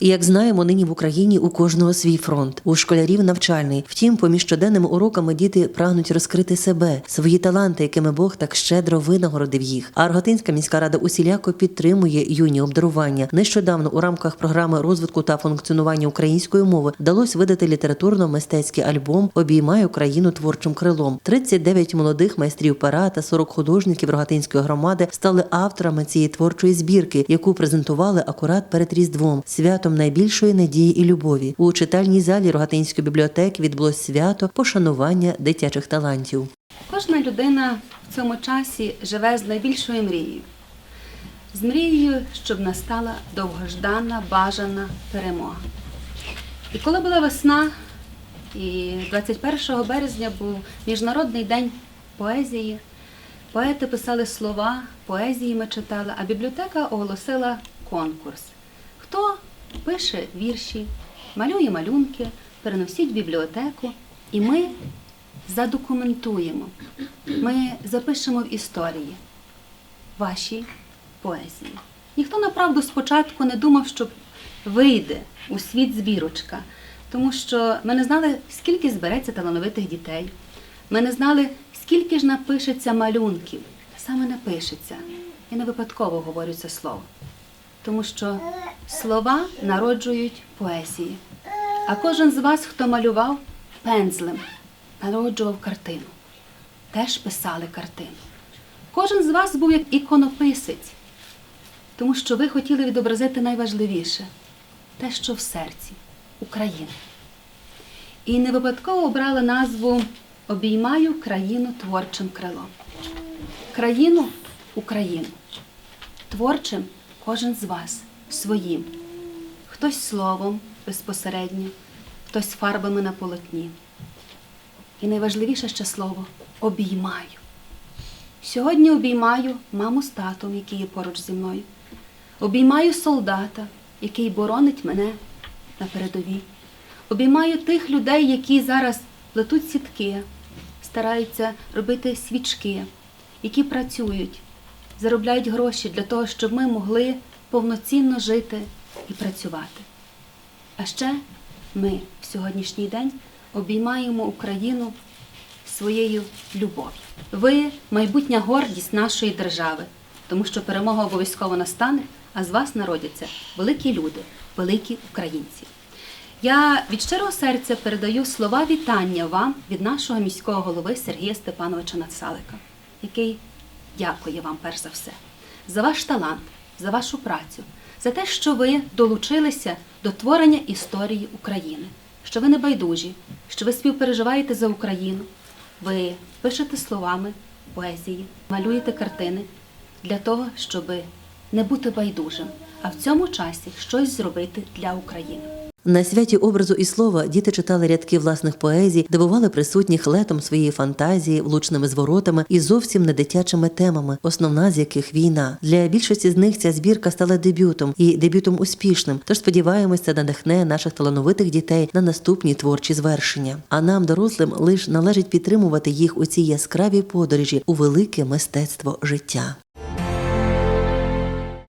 Як знаємо, нині в Україні у кожного свій фронт, у школярів навчальний. Втім, поміж щоденними уроками діти прагнуть розкрити себе, свої таланти, якими Бог так щедро винагородив їх. А Арготинська міська рада усіляко підтримує юні обдарування. Нещодавно у рамках програми розвитку та функціонування української мови вдалося видати літературно-мистецький альбом Обіймаю країну творчим крилом. 39 молодих майстрів пера та 40 художників Рогатинської громади стали авторами цієї творчої збірки, яку презентували акурат перед Різдвом, святом найбільшої надії і любові. У читальній залі Рогатинської бібліотеки відбулось свято пошанування дитячих талантів. Кожна людина в цьому часі живе з найбільшою мрією. З мрією, щоб настала довгождана, бажана перемога. І коли була весна, і 21 березня був Міжнародний день поезії, поети писали слова, поезії ми читали, а бібліотека оголосила конкурс. Хто пише вірші, малює малюнки, переносіть в бібліотеку, і ми задокументуємо, ми запишемо в історії ваші поезії. Ніхто направду спочатку не думав, що вийде у світ збірочка, тому що ми не знали, скільки збереться талановитих дітей. Ми не знали, скільки ж напишеться малюнків. Саме напишеться. Я не випадково говорю це слово. Тому що слова народжують поезії. А кожен з вас, хто малював пензлем, народжував картину. Теж писали картину. Кожен з вас був як іконописець, тому що ви хотіли відобразити найважливіше те, що в серці Україна. І не випадково обрали назву Обіймаю країну творчим крилом. Країну Україну. Творчим кожен з вас своїм. Хтось словом безпосередньо, хтось фарбами на полотні. І найважливіше ще слово обіймаю. Сьогодні обіймаю маму з татом, які є поруч зі мною. Обіймаю солдата, який боронить мене на передовій. Обіймаю тих людей, які зараз плетуть сітки, стараються робити свічки, які працюють, заробляють гроші для того, щоб ми могли повноцінно жити і працювати. А ще ми в сьогоднішній день обіймаємо Україну своєю любов'ю. Ви майбутня гордість нашої держави, тому що перемога обов'язково настане, а з вас народяться великі люди, великі українці. Я від щирого серця передаю слова вітання вам від нашого міського голови Сергія Степановича Нацалика, який дякує вам перш за все за ваш талант, за вашу працю, за те, що ви долучилися до творення історії України, що ви не байдужі, що ви співпереживаєте за Україну, ви пишете словами поезії, малюєте картини для того, щоб не бути байдужим, а в цьому часі щось зробити для України. На святі образу і слова діти читали рядки власних поезій, дивували присутніх летом своєї фантазії, влучними зворотами і зовсім не дитячими темами, основна з яких війна. Для більшості з них ця збірка стала дебютом і дебютом успішним. Тож сподіваємось, це надихне наших талановитих дітей на наступні творчі звершення. А нам, дорослим, лиш належить підтримувати їх у цій яскравій подорожі у велике мистецтво життя.